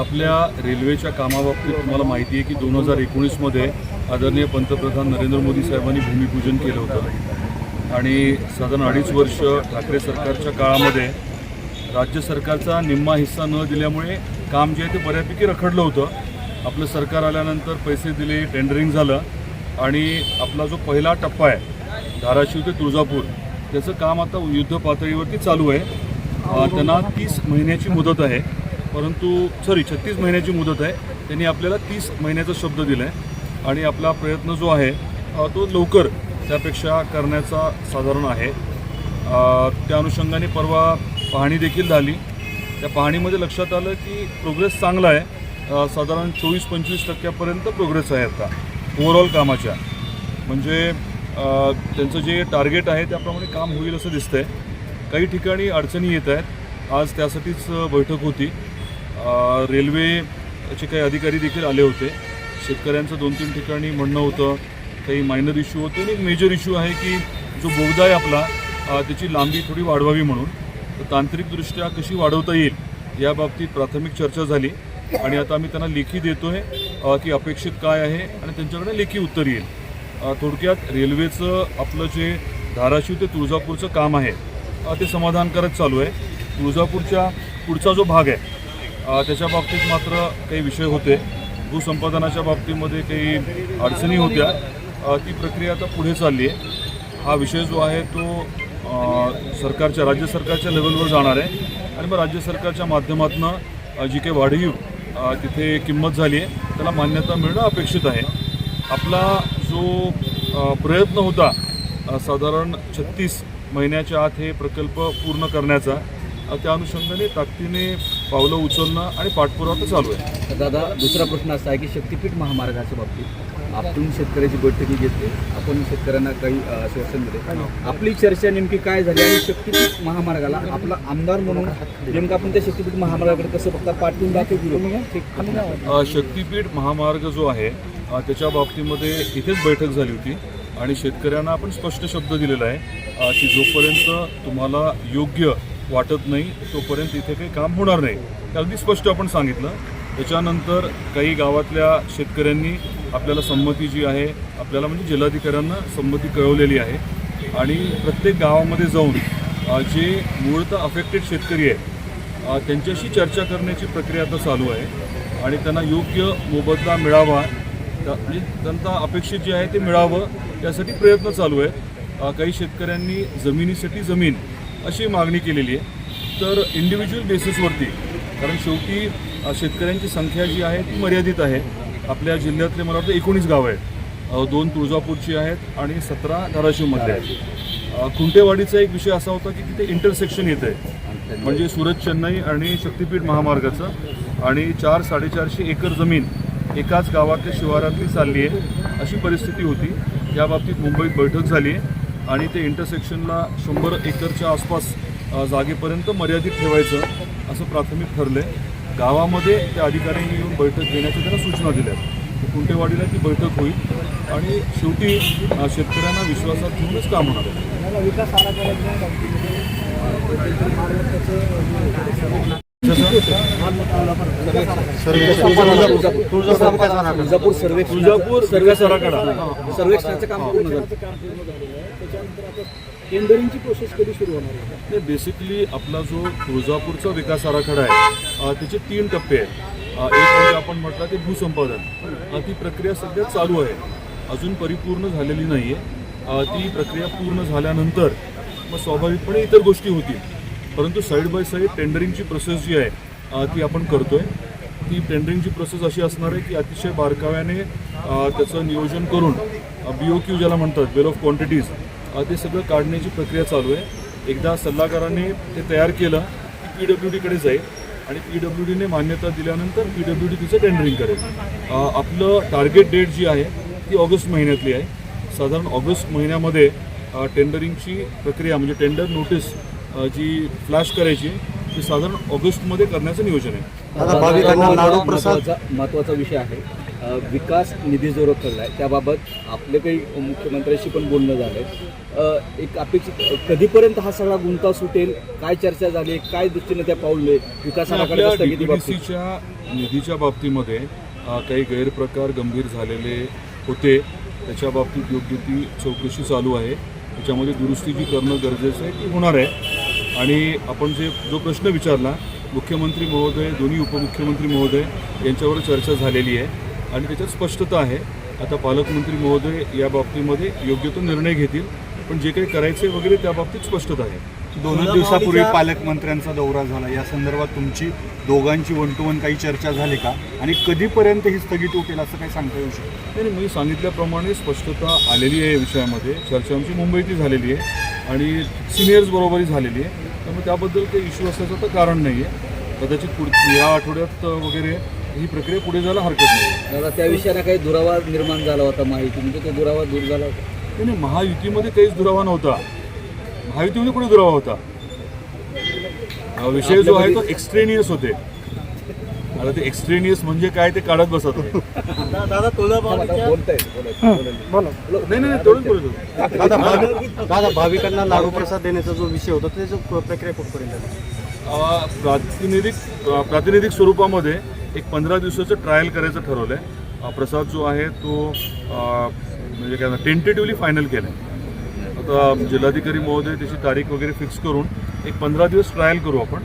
आपल्या रेल्वेच्या कामाबाबतीत तुम्हाला माहिती आहे की दोन हजार एकोणीसमध्ये आदरणीय पंतप्रधान नरेंद्र मोदी साहेबांनी भूमिपूजन केलं होतं. आणि साधारण अडीच वर्ष ठाकरे सरकारच्या काळामध्ये राज्य सरकारचा निम्मा हिस्सा न दिल्यामुळे काम जे आहे ते बऱ्यापैकी रखडलं होतं. आपलं सरकार आल्यानंतर पैसे दिले टेंडरिंग झालं आणि आपला जो पहिला टप्पा आहे धाराशिव ते तुळजापूर त्याचं काम आता युद्ध पातळीवरती चालू आहे. त्यांना तीस महिन्याची मुदत आहे. परंतु सॉरी छत्तीस महिन्याची मुदत आहे. त्यांनी आपल्याला तीस महिन्याचा शब्द दिला आहे आणि आपला प्रयत्न जो आहे तो लवकर त्यापेक्षा करण्याचा साधारण आहे. त्या अनुषंगाने परवा पाहणी देखील झाली. त्या पाहणीमध्ये लक्षात आलं की प्रोग्रेस चांगला आहे. साधारण चोवीस पंचवीस टक्क्यापर्यंत प्रोग्रेस आहे आता ओव्हरऑल कामाच्या. म्हणजे त्यांचं जे टार्गेट आहे त्याप्रमाणे काम होईल असं दिसतंय. काही ठिकाणी अडचणी येत आहेत. आज त्यासाठीच बैठक होती. रेल्वेचे काही अधिकारी देखील आले होते. शेतकऱ्यांचं दोन तीन ठिकाणी म्हणणं होतं काही मायनर इश्यू होते आणि एक मेजर इश्यू आहे की जो बोगदा आहे आपला त्याची लांबी थोडी वाढवावी म्हणून. तर तांत्रिकदृष्ट्या कशी वाढवता येईल याबाबतीत प्राथमिक चर्चा झाली. आणि आता आम्ही त्यांना लेखी देतोय आहे की अपेक्षित काय आहे आणि त्यांच्याकडे लेखी उत्तर येईल. थोडक्यात रेल्वेचं आपलं जे धाराशिव ते तुळजापूरचं काम आहे ते समाधानकारक चालू आहे. तुळजापूरच्या पुढचा जो भाग आहे त्याच्या बाबतीत मात्र काही विषय होते. भूसंपादनाच्या बाबतीमध्ये काही अडचणी होत्या. ती प्रक्रिया आता पुढे चालली आहे. हा विषय जो आहे तो सरकारच्या राज्य सरकारच्या लेवलवर जाणार आहे. आणि मग राज्य सरकारच्या माध्यमातून जी काही वाढीव तिथे किंमत झाली आहे त्याला मान्यता मिळणं अपेक्षित आहे. आपला जो प्रयत्न होता साधारण छत्तीस महिन्याच्या आत हे प्रकल्प पूर्ण करण्याचा त्या अनुषंगाने ताकदीने पावलं उचलणं आणि पाठपुरावा चालू आहे. दादा दुसरा प्रश्न असा आहे की शक्तीपीठ महामार्गाच्या बाबतीत आपण शेतकऱ्याची बैठकी घेतली. आपण शेतकऱ्यांना काही आश्वासन दिले. आपली चर्चा नेमकी काय झाली आणि शक्तीपीठ महामार्गाला आपला आमदार म्हणून नेमकं आपण त्या शक्तीपीठ महामार्गाकडे कसं फक्त पाठवून दाखवली अ, शक्तीपीठ महामार्ग जो आहे त्याच्या बाबतीमध्ये इथेच बैठक झाली होती आणि शेतकऱ्यांना आपण स्पष्ट शब्द दिलेला आहे की जोपर्यंत तुम्हाला योग्य वाटत नाही तोपर्यंत इथे काही काम होणार नाही. अगदी स्पष्ट आपण सांगितलं. त्याच्यानंतर काही गावातल्या शेतकऱ्यांनी आपल्याला संमती जी आहे आपल्याला म्हणजे जिल्हाधिकाऱ्यांना संमती कळवलेली आहे. आणि प्रत्येक गावामध्ये जाऊन जे मूळतः अफेक्टेड शेतकरी आहेत त्यांच्याशी चर्चा करण्याची प्रक्रिया आता चालू आहे. आणि त्यांना योग्य मोबदला मिळावा म्हणजे त्यांना अपेक्षित जे आहे ते मिळावं यासाठी प्रयत्न चालू आहेत. काही शेतकऱ्यांनी जमिनीसाठी जमीन अशी मागणी केलेली आहे. तर इंडिव्हिज्युअल बेसिसवरती कारण शेवटी शेतकऱ्यांची संख्या जी आहे ती मर्यादित आहे. आपल्या जिल्ह्यातले मला वाटतं एकोणीस गावं आहेत. दोन तुळजापूरची आहेत आणि सतरा धाराशिवमध्ये आहेत. खुंटेवाडीचा एक विषय असा होता की तिथे इंटरसेक्शन येतं आहे म्हणजे सुरत चेन्नई आणि शक्तीपीठ महामार्गाचं. आणि चार साडेचारशे एकर जमीन एकाच गावातल्या शिवारातली चालली आहे. अशी परिस्थिती होती. या बाबतीत मुंबईत बैठक झाली आहे. आणि ते इंटरसेक्शनला शंभर एकरच्या आसपास जागेपर्यंत मर्यादित ठेवायचं असं प्राथमिक ठरलं आहे गावामध्ये त्या अधिकाऱ्यांनी येऊन बैठक घेण्याच्या त्यांना सूचना दिल्या आहेत कुंटेवाडीला ती बैठक होईल आणि शेवटी शेतकऱ्यांना विश्वासात घेऊनच काम होणार आहे तुळजापूर सर्वेक्षणाचं काम पूर्ण झालं टेंडरिंगची प्रोसेस कधी सुरू होणार आहे? बेसिकली आपला जो तुळजापूरचा विकास आराखडा आहे त्याचे तीन टप्पे आहेत. एक म्हणजे आपण म्हटलं ते भूसंपादन. ती प्रक्रिया सध्या चालू आहे. अजून परिपूर्ण झालेली नाही आहे ती प्रक्रिया पूर्ण झाल्यानंतर मग स्वाभाविकपणे इतर गोष्टी होतील. परंतु साईड बाय साईड टेंडरिंगची प्रोसेस जी आहे ती आपण करतो आहे ती टेंडरिंगची प्रोसेस अशी असणार आहे की अतिशय बारकाव्याने त्याचं नियोजन करून बी ओ क्यू ज्याला म्हणतात बिल ऑफ क्वांटिटीज ते सगळं काढण्याची प्रक्रिया चालू आहे. एकदा सल्लागाराने ते तयार केलं की पी डब्ल्यू डीकडे जाईल आणि पी डब्ल्यू डीने मान्यता दिल्यानंतर पी डब्ल्यू डी तिचं टेंडरिंग करेल. आपलं टार्गेट डेट जी आहे ती ऑगस्ट महिन्यातली आहे. साधारण ऑगस्ट महिन्यामध्ये टेंडरिंगची प्रक्रिया म्हणजे टेंडर नोटीस जी फ्लॅश करायची ती साधारण ऑगस्टमध्ये करण्याचं नियोजन आहे. महत्त्वाचा विषय आहे. विकास निधी जो रखडला आहे त्याबाबत आपले काही मुख्यमंत्र्यांशी पण बोलणं झालं आहे एक अपेक्षित कधीपर्यंत हा सगळा गुंता सुटेल काय चर्चा झाली काय दृष्टीने त्या पाऊलले डीपीडीसीच्या निधीच्या बाबतीमध्ये काही गैरप्रकार गंभीर झालेले होते. त्याच्या बाबतीत योग्य ती चौकशी चालू आहे. त्याच्यामध्ये दुरुस्ती जी करणं गरजेचं आहे ती होणार आहे. आणि आपण जे जो प्रश्न विचारला मुख्यमंत्री महोदय दोन्ही उपमुख्यमंत्री महोदय यांच्यावर चर्चा झालेली आहे. आणि त्याच्यात स्पष्टता आहे. आता पालकमंत्री महोदय या बाबतीमध्ये योग्य तो निर्णय घेतील पण जे काही करायचे वगैरे त्या बाबतीत स्पष्टता आहे. दोनच दिवसापूर्वी पालकमंत्र्यांचा दौरा झाला. या संदर्भात तुमची दोघांची वन टू वन काही चर्चा झाली का? आणि कधीपर्यंत ही स्थगिती उठेल असं काही सांगता येऊ शकतं? नाही नाही, मी सांगितल्याप्रमाणे स्पष्टता आलेली आहे या विषयामध्ये. चर्चा आमची मुंबईतही झालेली आहे आणि सिनियर्स बरोबरही झालेली आहे. त्यामुळे त्याबद्दल काही इश्यू असल्याचं तर कारण नाही आहे कदाचित पुढ या आठवड्यात वगैरे ही प्रक्रिया पुढे जायला हरकत नाही दादा त्या विषयाने काही दुरावा निर्माण झाला होता माहिती म्हणजे तो दुरावा दूर झाला होता. नाही, नाही महायुतीमध्ये काहीच दुरावा नव्हता. महायुतीमध्ये कुठे दुरावा होता? हा विषय जो आहे तो एक्स्ट्रेनियस होते. आता ते एक्स्ट्रेनियस म्हणजे काय ते काढत बसत होते. दादा तुळजाभवानीच्या बोलताय बोलताय नाही नाही नाही, तेवढंच बोलत होतो दादा भावी- दादा भाविकांना लाडू प्रसाद देण्याचा जो विषय होता त्याची प्रक्रिया कुठपर्यंत आली? अ, प्रातिनिधिक अ, प्रातिनिधिक स्वरूपामध्ये एक पंधरा दिवसाचं ट्रायल करायचं ठरवलं आहे प्रसाद जो आहे तो म्हणजे काय टेंटेटिव्हली फायनल केलं आहे आता जिल्हाधिकारी महोदय त्याची तारीख वगैरे फिक्स करून एक पंधरा दिवस ट्रायल करू आपण.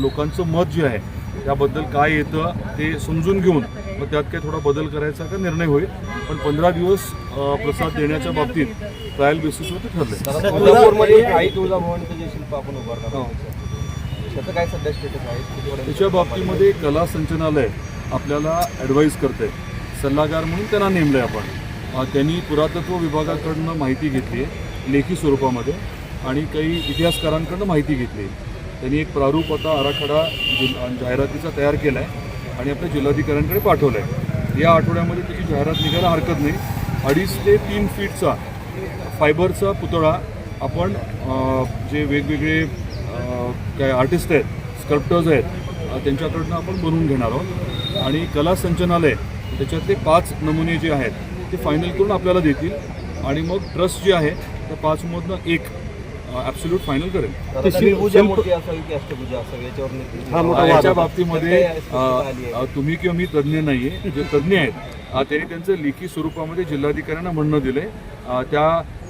लोकांचं मत जे आहे त्याबद्दल काय येतं ते समजून घेऊन मग त्यात काय थोडा बदल करायचा का निर्णय होईल. पण पंधरा दिवस प्रसाद देण्याच्या बाबतीत ट्रायल बेसिसवर ते ठरले त्याचं काय सध्या स्टेटस आहे? कितीपर्यंत त्याच्या बाबतीमध्ये कला संचालनालय आपल्याला ॲडवाईस करते. सल्लागार म्हणून त्यांना नेमलं आहे आपण त्यांनी पुरातत्व विभागाकडनं माहिती घेतली आहे लेखी स्वरूपामध्ये आणि काही इतिहासकारांकडनं माहिती घेतली आहे त्यांनी एक प्रारूप आता आराखडा जाहिरातीचा तयार केला आहे आणि आपल्या जिल्हाधिकाऱ्यांकडे पाठवला आहे या आठवड्यामध्ये त्याची जाहिरात निघायला हरकत नाही. अडीच ते तीन फीटचा फायबरचा पुतळा आपण जे वेगवेगळे काय आर्टिस्ट आहेत स्कल्प्टर्स आहेत त्यांच्याकडनं आपण बनवून घेणार आहोत. आणि कला संचनालय त्याच्यातले पाच नमुने जे आहेत ते फायनल करून आपल्याला देतील. आणि मग ट्रस्ट जे आहे त्या पाचमधनं एक ॲब्सोल्यूट फायनल करेल. हा याच्या. बाबतीमध्ये तुम्ही किंवा मी तज्ज्ञ नाही आहे जे तज्ज्ञ आहेत त्यांनी त्यांचं लेखी स्वरूपामध्ये जिल्हाधिकाऱ्यांना म्हणणं दिलं आहे त्या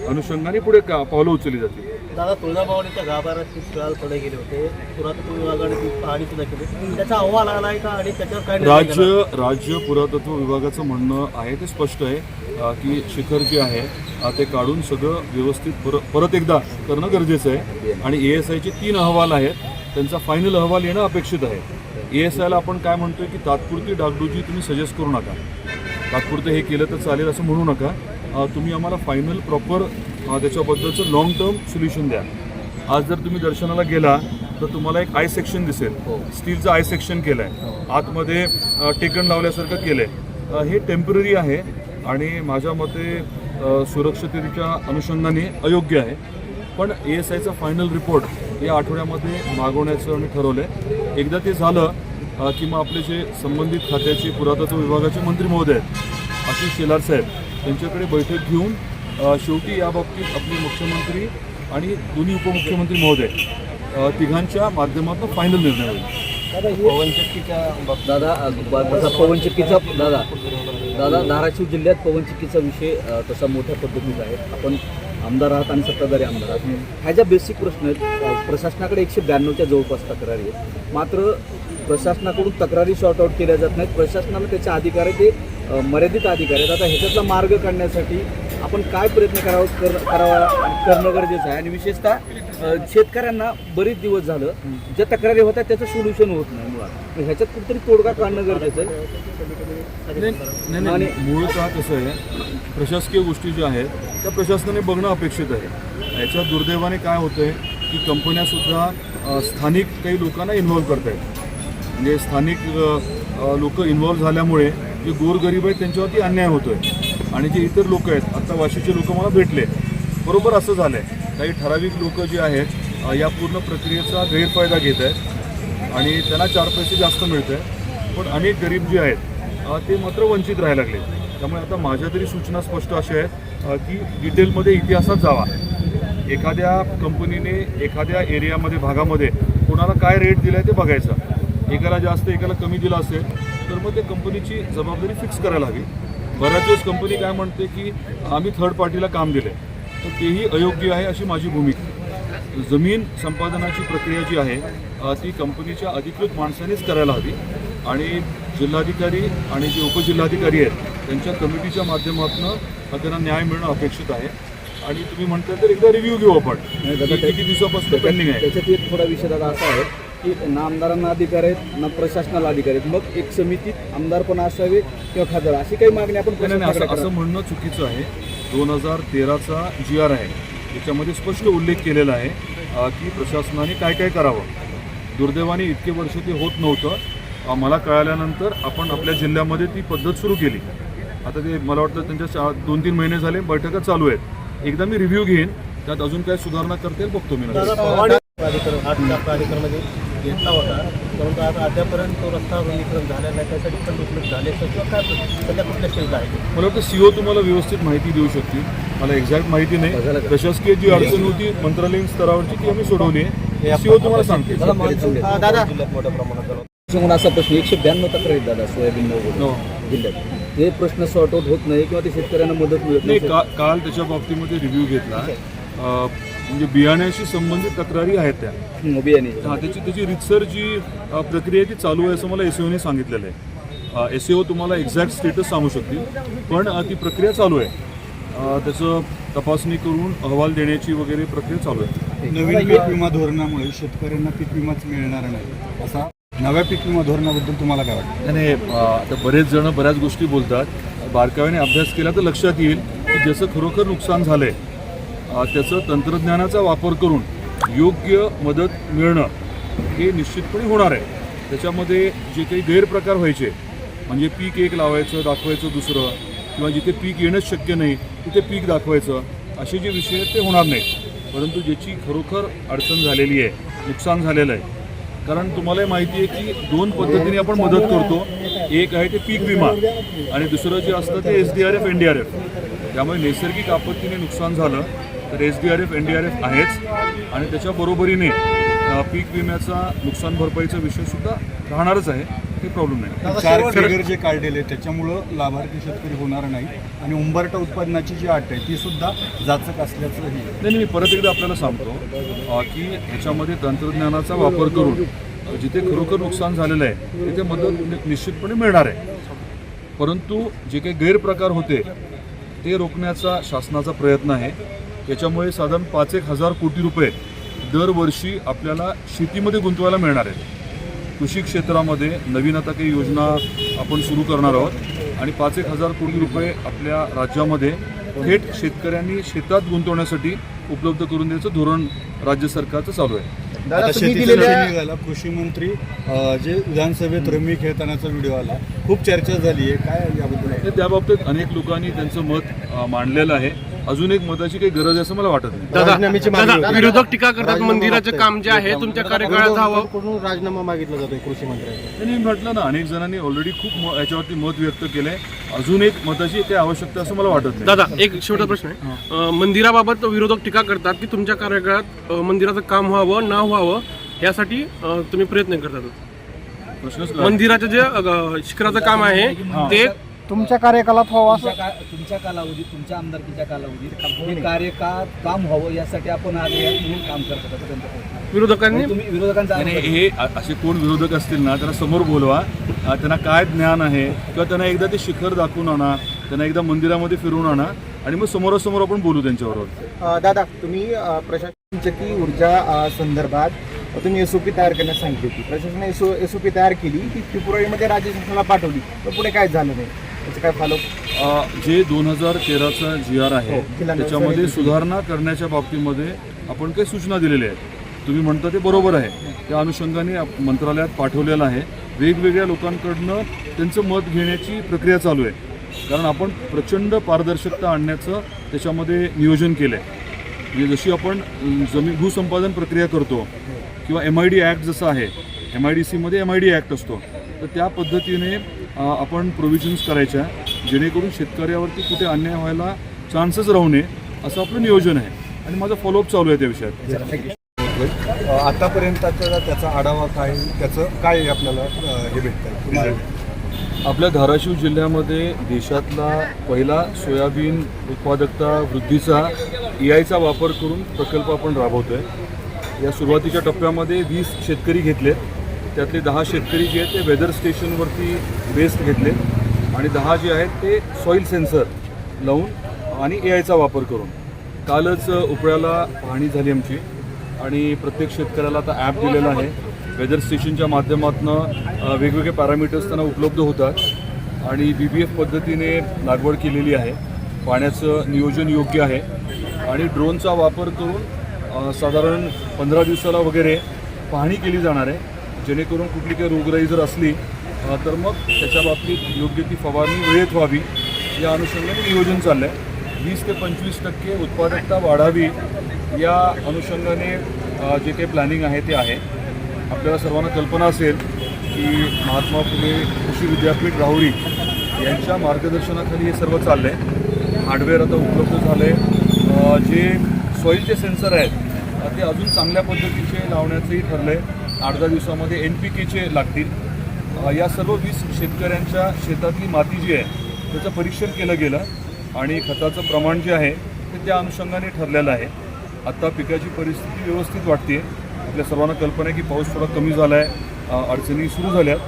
अनुषंगाने पुढे का पावलं उचलली जातील. दादा तुळजाभवानीच्या गाभाऱ्यात वेळा कडे गेले होते. पुरातत्व विभागाने पाहणी सुद्धा केली. त्याचा अहवाल आला आहे का आणि त्याच्यावर काय? राज्य राज्य पुरातत्व विभागाचं म्हणणं आहे ते स्पष्ट आहे की शिखर जे आहे ते काढून सगळं व्यवस्थित पर परत एकदा करणं गरजेचं आहे. आणि ए एस आयचे तीन अहवाल आहेत. त्यांचा फायनल अहवाल येणं अपेक्षित आहे. ए एस आयला आपण काय म्हणतोय की तात्पुरती डागडुजी तुम्ही सजेस्ट करू नका. तात्पुरतं हे केलं तर चालेल असं म्हणू नका. तुम्ही आम्हाला फायनल प्रॉपर त्याच्याबद्दलचं लॉंग टर्म सोल्युशन द्या. आज जर तुम्ही दर्शनाला गेला तर तुम्हाला एक आय सेक्शन दिसेल. स्टीलचं आय सेक्शन केलं आहे आतमध्ये टेकन लावल्यासारखं केलं आहे हे टेंपररी आहे आणि माझ्या मते सुरक्षिततेच्या अनुषंगाने अयोग्य आहे. पण ए एस आयचा फायनल रिपोर्ट या आठवड्यामध्ये मागवण्याचं आम्ही ठरवलं आहे एकदा ते झालं की मग आपले जे संबंधित खात्याचे पुरातत्व विभागाचे मंत्री महोदय आहेत आशिष शेलार साहेब त्यांच्याकडे बैठक घेऊन शेवटी या बाबतीत आपले मुख्यमंत्री आणि दोन्ही उपमुख्यमंत्री महोदय तिघांच्या माध्यमातून फायनल निर्णय होईल. पवनचक्कीच्या बाबतीत दादा तसा पवनचक्कीचा दादा दादा धाराशिव जिल्ह्यात पवनचक्कीचा विषय तसा मोठ्या पद्धतीचा आहे. आपण आमदार आहात आणि सत्ताधारी आमदार आहात. ह्या ज्या बेसिक प्रश्न आहेत प्रशासनाकडे एकशे ब्याण्णवच्या जवळपास तक्रारी आहेत. मात्र प्रशासनाकडून तक्रारी शॉर्ट आउट केल्या जात नाहीत. प्रशासनाला त्याचे अधिकार आहे ते मर्यादित अधिकार आहेत. आता ह्याच्यातला मार्ग काढण्यासाठी आपण काय प्रयत्न करावं कर करावा करणं गरजेचं आहे. आणि विशेषतः शेतकऱ्यांना बरेच दिवस झालं ज्या तक्रारी होतात त्याचं सोल्युशन होत नाही मुळात. ह्याच्यात कुठेतरी तोडगा काढणं गरजेचं आहे. नाही नाही, नाही. मूळतः कसं आहे प्रशासकीय गोष्टी ज्या आहेत त्या प्रशासनाने बघणं अपेक्षित आहे. याच्यात दुर्दैवाने काय होतं आहे की कंपन्यासुद्धा स्थानिक काही लोकांना इन्व्हॉल्व करत आहेत म्हणजे स्थानिक लोक इन्व्हॉल्व झाल्यामुळे जे गोरगरीब आहेत त्यांच्यावरती अन्याय होतो आहे आणि जे इतर लोक आहेत आता वाशीचे लोक मला भेटले. बरोबर असं झालं आहे काही ठराविक लोक जे आहेत या पूर्ण प्रक्रियेचा गैरफायदा घेत आहेत आणि त्यांना चार पैसे जास्त मिळत आहे पण अनेक गरीब जे आहेत ते मात्र वंचित राहायला लागले. त्यामुळे आता माझ्या तरी सूचना स्पष्ट अशा आहेत की डिटेलमध्ये इतिहासात जावा. एखाद्या कंपनीने एखाद्या एरियामध्ये भागामध्ये कोणाला काय रेट दिला आहे ते बघायचं. एकाला जास्त एकाला कमी दिला असेल तर मग ते कंपनीची जबाबदारी फिक्स करायला हवी. बऱ्याच वेळेस कंपनी काय म्हणते की आम्ही थर्ड पार्टीला काम दिले तर तेही अयोग्य आहे अशी माझी भूमिका. जमीन संपादनाची प्रक्रिया जी आहे ती कंपनीच्या अधिकृत माणसानेच करायला हवी. आणि जिल्हाधिकारी आणि जे उपजिल्हाधिकारी आहेत त्यांच्या कमिटीच्या माध्यमातून त्यांना न्याय मिळणं अपेक्षित आहे. आणि तुम्ही म्हणता तर एकदा रिव्ह्यू घेऊ आपण. किती दिवसापासून पेंडिंग आहे? त्याच्यात एक थोडा विषय दादा असा आहे. की ना आमदारांना अधिकार आहेत ना प्रशासनाला अधिकार आहेत. मग एक समितीत आमदार पण असावे किंवा खासदार अशी काही मागणी आपण असं प्रशासनाकडे असं म्हणणं चुकीचं आहे. दोन हजार तेराचा जी आर आहे. त्याच्यामध्ये स्पष्ट उल्लेख केलेला आहे की प्रशासनाने काय काय करावं. दुर्दैवाने इतके वर्ष ते होत नव्हतं. मला कळाल्यानंतर आपण आपल्या जिल्ह्यामध्ये ती पद्धत सुरू केली. आता ते मला वाटतं त्यांच्या चा- दोन तीन महिने झाले बैठका चालू आहेत. एकदा मी रिव्ह्यू घेईन त्यात अजून काय सुधारणा करता बघतो मी घेतला होता. परंतु आता अद्यापर्यंत तो रस्ता रुंदीकरण झालेला नाही त्यासाठी फंड उपलब्ध झाले तर किंवा काय सध्या कुठल्या स्टेजला आहे मला वाटतं सीओ तुम्हाला व्यवस्थित माहिती देऊ शकतील. मला एक्झॅक्ट माहिती नाही. प्रशासकीय जी अडचण होती मंत्रालयीन स्तरावरची ती आम्ही सोडवली आहे. सीओ तुम्हाला सांगतील. अं, दादा जिल्ह्यात मोठ्या प्रमाणात असा प्रश्न एकशे ब्याण्णव तक्रार आहेत दादा सोयाबीन हो. जिल्ह्यात. ते प्रश्न सॉर्ट आउट होत नाही किंवा ते शेतकऱ्यांना मदत मिळत नाही काल त्याच्या बाबतीमध्ये रिव्ह्यू घेतला. म्हणजे बियाण्याशी संबंधित तक्रारी आहेत त्या. बियाणे. हा त्याची त्याची रितसर जी अ, प्रक्रिया आहे ती चालू आहे असं मला एस ने सांगितलेलं आहे. एस तुम्हाला एक्झॅक्ट स्टेटस सांगू शकतील पण अ, ती प्रक्रिया चालू आहे. अ, त्याचं तपासणी करून अहवाल देण्याची वगैरे प्रक्रिया चालू आहे. नवीन पीक विमा धोरणामुळे शेतकऱ्यांना पीक विमाच मिळणार नाही. असा नव्या पीक विमा धोरणाबद्दल तुम्हाला काय वाटतं? नाही अ, आता बरेच जण बऱ्याच गोष्टी बोलतात. बारकाव्याने अभ्यास केला तर लक्षात येईल. की ज्याचं खरोखर नुकसान झालं आहे त्याचं तंत्रज्ञानाचा वापर करून योग्य मदत मिळणं हे निश्चितपणे होणार आहे. त्याच्यामध्ये जे काही गैरप्रकार व्हायचे म्हणजे पीक एक लावायचं दाखवायचं दुसरं किंवा जिथे पीक येणंच शक्य नाही तिथे पीक दाखवायचं असे जे विषय आहेत ते होणार नाहीत. परंतु ज्याची खरोखर अडचण झालेली आहे नुकसान झालेलं आहे कारण तुम्हाला माहिती आहे की दोन पद्धतीने आपण मदत करतो. एक आहे ते पीक विमा आणि दुसरं जे असतं ते S D R F N D R F. त्यामुळे नैसर्गिक आपत्तीने नुकसान झालं. तर S D R F N D R F आहेच. आणि त्याच्या बरोबरीने अ, पीक विम्याचा नुकसान भरपाईचा विषयसुद्धा राहणारच आहे. काही प्रॉब्लेम नाही. चार फिगर जे काढलेले त्याच्यामुळं लाभार्थी शेतकरी होणार नाही. आणि उंबरटा उत्पादनाची जी अट आहे ती सुद्धा जाचक असल्याचंही. नाही नाही, मी परत एकदा आपल्याला सांगतो की ह्याच्यामध्ये तंत्रज्ञानाचा वापर करून जिथे खरोखर नुकसान झालेलं आहे तिथे मदत निश्चितपणे मिळणार आहे. परंतु जे काही गैरप्रकार होते ते रोखण्याचा शासनाचा प्रयत्न आहे. त्याच्यामुळे साधारण पाच एक हजार कोटी रुपये दरवर्षी आपल्याला शेतीमध्ये गुंतवायला मिळणार आहेत. कृषी क्षेत्रामध्ये नवीन आता काही योजना आपण सुरू करणार आहोत आणि पाच एक हजार कोटी रुपये आपल्या राज्यामध्ये थेट शेतकऱ्यांनी शेतात गुंतवण्यासाठी उपलब्ध करून द्यायचं धोरण राज्य सरकारचं चालू आहे. कृषी मंत्री जे विधानसभेत रमी खेळतानाचा व्हिडिओ आला खूप चर्चा झाली आहे. काय याबद्दल आहे? तर त्या बाबतीत अनेक लोकांनी त्यांचं मत मांडलेलं आहे. अजून एक मताची काही गरज आहे असं मला वाटत नाही. राजीनाम्याची मागणी दादा होती. विरोधक टीका करतात राजीनामा मंदिराचं. काम जे आहे तुमच्या कार्यकाळात हवं. कडून राजीनामा मागितला जातोय कृषी मंत्र्यांचा त्यांनी म्हटलं ना अनेक जणांनी ऑलरेडी खूप म- याच्यावरती मत व्यक्त केलंय. अजून एक मताची काही आवश्यकता असं मला वाटत नाही. दादा एक शेवटचा प्रश्न आहे. अं, मंदिराबाबत विरोधक टीका करतात की तुमच्या कार्यकाळात अं, मंदिराचं काम व्हावं ना व्हावं यासाठी अं, तुम्ही प्रयत्न करतात. प्रश्नच. मंदिराचं जे अं, शिखराचं काम आहे ते तुमच्या कार्यकालात व्हावा तुमच्या का- तुमच्या कालावधीत तुमच्या आमदारकीच्या कालावधीत हे कार्य का काम व्हावं यासाठी आपण आले आहात म्हणून काम करतात असं त्यांचं म्हणणं आहे. विरोधकांनी? तुम्ही विरोधकांचा आणि आरोप हे अ- असे कोण विरोधक असतील ना त्यांना समोर बोलवा. अ, त्यांना काय ज्ञान आहे किंवा त्यांना एकदा ते शिखर दाखवून आणा त्यांना एकदा मंदिरामध्ये फिरवून आणा आणि मग समोरासमोर आपण बोलू त्यांच्याबरोबर अ, दादा तुम्ही अ, प्रशासनचकी ऊर्जा अ, संदर्भात तुम्ही एस तयार करण्यास सांगितली होती. प्रशासनाने S O S O P तयार केली ती फेब्रुवारीमध्ये राज्य शासनाला पाठवली. तर पुढे काय झालं नाही त्याचं काय फॉलो जे दोन हजार तेराचा जी आर आहे हो, त्याच्यामध्ये. सुधारणा करण्याच्या बाबतीमध्ये आपण काही सूचना दिलेल्या आहेत. तुम्ही म्हणता ते बरोबर आहे. त्या अनुषंगाने मंत्रालयात पाठवलेलं आहे. वेगवेगळ्या लोकांकडनं त्यांचं मत घेण्याची प्रक्रिया चालू आहे. कारण आपण प्रचंड पारदर्शकता आणण्याचं त्याच्यामध्ये नियोजन केलं आहे म्हणजे जशी आपण जमीन भूसंपादन प्रक्रिया करतो किंवा एम आय डी ॲक्ट जसं आहे एम आय डी सीमध्ये एम आय डी ॲक्ट असतो. तर त्या पद्धतीने आपण प्रोव्हिजन्स करायच्या जेणेकरून शेतकऱ्यावरती कुठे अन्याय व्हायला चान्सेस राहू नये असं आपलं नियोजन आहे. आणि माझा फॉलोअप चालू आहे त्या विषयात. आतापर्यंतचा त्याचा आढावा काय त्याचं काय आपल्याला हे भेटतंय? आपल्या धाराशिव जिल्ह्यामध्ये देशातला पहिला सोयाबीन उत्पादकता वृद्धीचा ए आयचा वापर करून प्रकल्प आपण राबवतो आहे या सुरुवातीच्या टप्प्यामध्ये वीस शेतकरी घेतलेत. त्यातले दहा शेतकरी जे आहेत ते वेदर स्टेशनवरती वेस्ट घेतले. आणि दहा जे आहेत ते सॉईल सेन्सर लावून आणि ए आयचा वापर करून. कालच उपळ्याला पाहणी झाली आमची. आणि प्रत्येक शेतकऱ्याला आता ॲप दिलेला आहे. वेदर स्टेशनच्या माध्यमातून वेगवेगळे पॅरामीटर्स त्यांना उपलब्ध होतात. आणि बी बी एफ पद्धतीने लागवड केलेली आहे. पाण्याचं नियोजन योग्य आहे. आणि ड्रोनचा वापर करून साधारण पंधरा दिवसाला वगैरे पाहणी केली जाणार आहे. जेणेकरून कुठली काही रोगराई जर असली तर मग त्याच्या बाबतीत योग्य ती फवारणी वेळेत व्हावी. या अनुषंगाने नियोजन चाललं आहे वीस ते पंचवीस टक्के उत्पादकता वाढावी या अनुषंगाने जे काही प्लॅनिंग आहे ते आहे. आपल्याला सर्वांना कल्पना असेल की महात्मा फुले कृषी विद्यापीठ राहुरी यांच्या मार्गदर्शनाखाली हे सर्व चाललं आहे हार्डवेअर आता उपलब्ध झालं आहे जे सॉईलचे सेन्सर आहेत ते अजून चांगल्या पद्धतीचे लावण्याचंही ठरलं आहे आठ दहा दिवसामध्ये एन पी केचे लागतील. या सर्व वीस शेतकऱ्यांच्या शेतातली माती जी आहे त्याचं परीक्षण केलं गेलं आणि खताचं प्रमाण जे आहे ते त्या अनुषंगाने ठरलेलं आहे. आत्ता पिकाची परिस्थिती व्यवस्थित वाटते. आपल्या सर्वांना कल्पना आहे की पाऊस थोडा कमी झाला आहे अडचणी सुरू झाल्यात.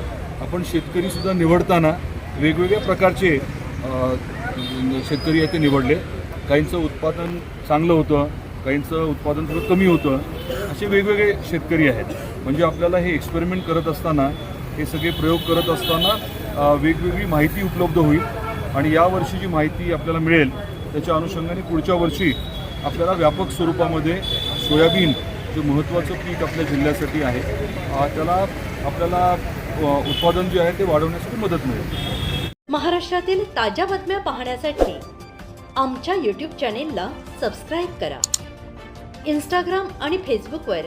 आपण शेतकरीसुद्धा निवडताना वेगवेगळ्या प्रकारचे शेतकरी आहे ते निवडले. काहींचं उत्पादन चांगलं होतं काहींचं उत्पादन थोडं कमी होतं. असे वेगवेगळे शेतकरी आहेत. म्हणजे आपल्याला हे एक्सपेरिमेंट करत असताना हे सगळे प्रयोग करत असताना वेगवेगळी माहिती उपलब्ध होईल. आणि यावर्षी जी माहिती आपल्याला मिळेल त्याच्या अनुषंगाने पुढच्या वर्षी आपल्याला व्यापक स्वरूपामध्ये सोयाबीन जे महत्त्वाचं पीक आपल्या जिल्ह्यासाठी आहे त्याला आपल्याला उत्पादन जे आहे ते वाढवण्यासाठी मदत मिळेल. महाराष्ट्रातील ताज्या बातम्या पाहण्यासाठी आमच्या यूट्यूब चॅनेलला सबस्क्राईब करा. इंस्टाग्राम आणि फेसबुकवर